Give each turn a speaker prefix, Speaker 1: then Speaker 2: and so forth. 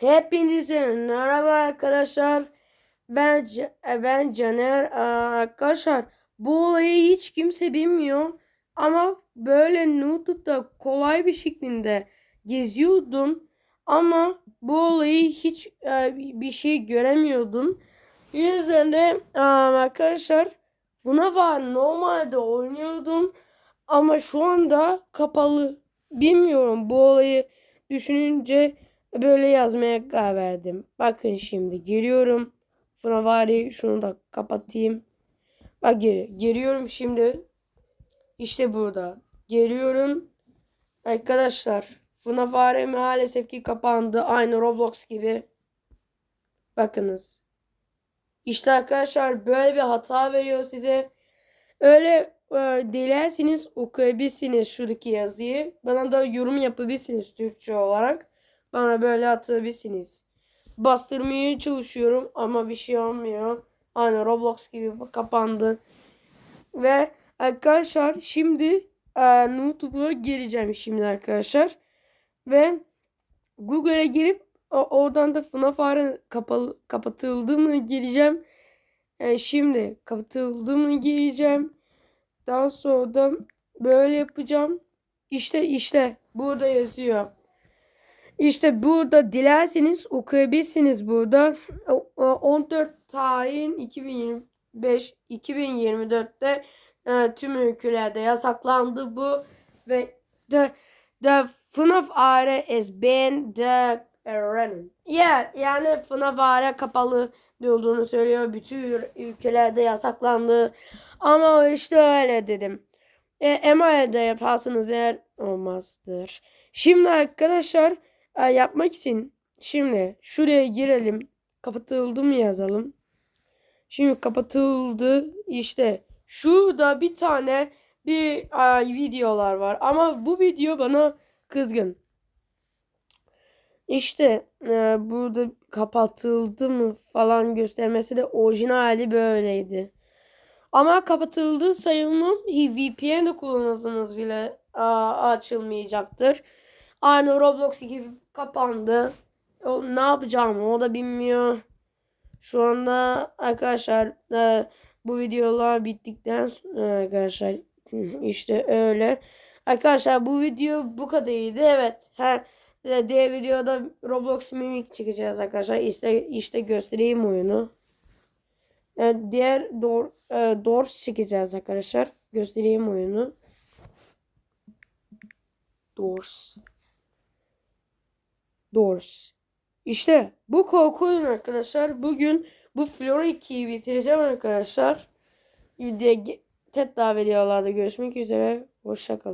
Speaker 1: Hepinize merhaba arkadaşlar. Ben e, ben Caner. Arkadaşlar bu olayı hiç kimse bilmiyor. Ama böyle YouTube'da kolay bir şekilde geziyordum. Ama bu olayı hiç e, bir şey göremiyordum. Yüzden de aa, arkadaşlar buna var normalde oynuyordum. Ama şu anda kapalı. Bilmiyorum bu olayı düşününce böyle yazmaya karar verdim. Bakın şimdi giriyorum. Funavari şunu da kapatayım. Bak geri. Giriyorum şimdi. İşte burada. Geliyorum. Arkadaşlar. Funavari maalesef ki kapandı. Aynı Roblox gibi. Bakınız. İşte arkadaşlar böyle bir hata veriyor size. Öyle e, dilerseniz okuyabilirsiniz şuradaki yazıyı. Bana da yorum yapabilirsiniz Türkçe olarak. Bana böyle atabilirsiniz. Bastırmaya çalışıyorum ama bir şey olmuyor. Aynı Roblox gibi kapandı. Ve arkadaşlar şimdi e, YouTube'a gireceğim şimdi arkadaşlar. Ve Google'a girip oradan da FNAF kapalı, kapatıldı mı gireceğim. E, şimdi kapatıldı mı gireceğim. Daha sonra da böyle yapacağım. İşte işte burada yazıyor. İşte burada dilerseniz okuyabilirsiniz burada. O- o 14 tayin 2025 2024'te e, tüm ülkelerde yasaklandı bu ve the the FNAF are is banned the running. Yeah, yani FNAF are kapalı olduğunu söylüyor. Bütün ülkelerde yasaklandı. Ama işte öyle dedim. E, Email'de yaparsanız eğer olmazdır. Şimdi arkadaşlar yapmak için şimdi şuraya girelim. Kapatıldı mı yazalım. Şimdi kapatıldı. İşte şurada bir tane bir e, videolar var. Ama bu video bana kızgın. İşte e, burada kapatıldı mı falan göstermesi de orijinal hali böyleydi. Ama kapatıldı sayılmam VPN de kullanırsanız bile aa, açılmayacaktır. Aynı Roblox gibi kapandı. O, ne yapacağımı o da bilmiyor. Şu anda arkadaşlar e, bu videolar bittikten sonra arkadaşlar işte öyle. Arkadaşlar bu video bu kadarıydı. Evet. Ha, e, diğer videoda Roblox Mimik çekeceğiz arkadaşlar. İşte, işte göstereyim oyunu. E, diğer Dor, e, Doors çekeceğiz arkadaşlar. Göstereyim oyunu. Doors. Doors. İşte bu korku arkadaşlar. Bugün bu Flora 2'yi bitireceğim arkadaşlar. Tekrar videolarda görüşmek üzere. Hoşçakalın.